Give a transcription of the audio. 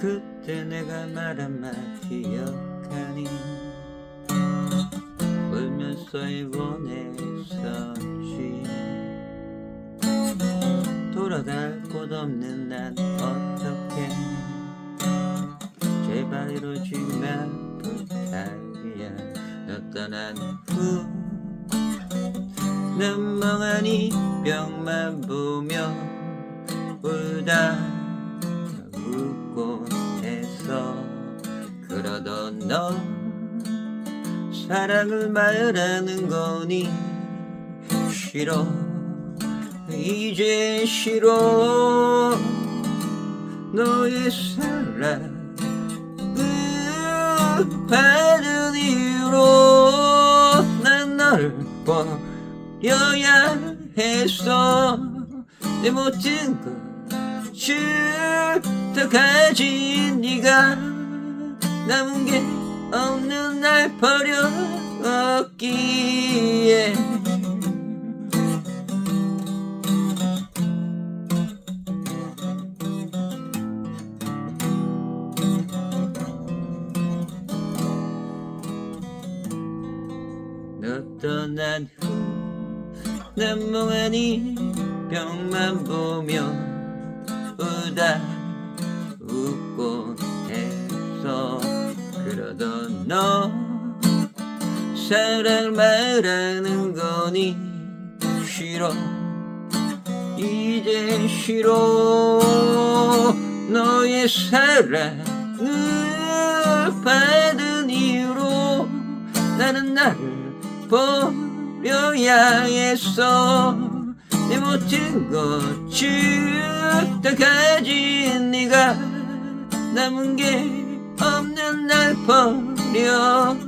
그때 내가 말한 말 기억하니 울면서 보냈었지. 돌아갈 곳 없는 난 어떻게? 제발 이루어지면 부탁이야. 너 떠난 후 난 멍한 이병만 보며 울다 그러던 너 사랑을 말하는 거니? 싫어. 이제 싫어. 너의 사랑을 받은 이유로 난 너를 버려야 했어. 내 모든 걸줄다 가진 네가 남은 게 없는 날 버렸기에. 너 떠난 후난 멍하니 벽만 보며 우다 했어 그러던 너 사랑 말하는 거니? 싫어. 이제 싫어. 너의 사랑을 받은 이유로 나는 나를 버려야 했어. 내 모든 것줄다 가진 네가 남은 게 없는 날 버렸기에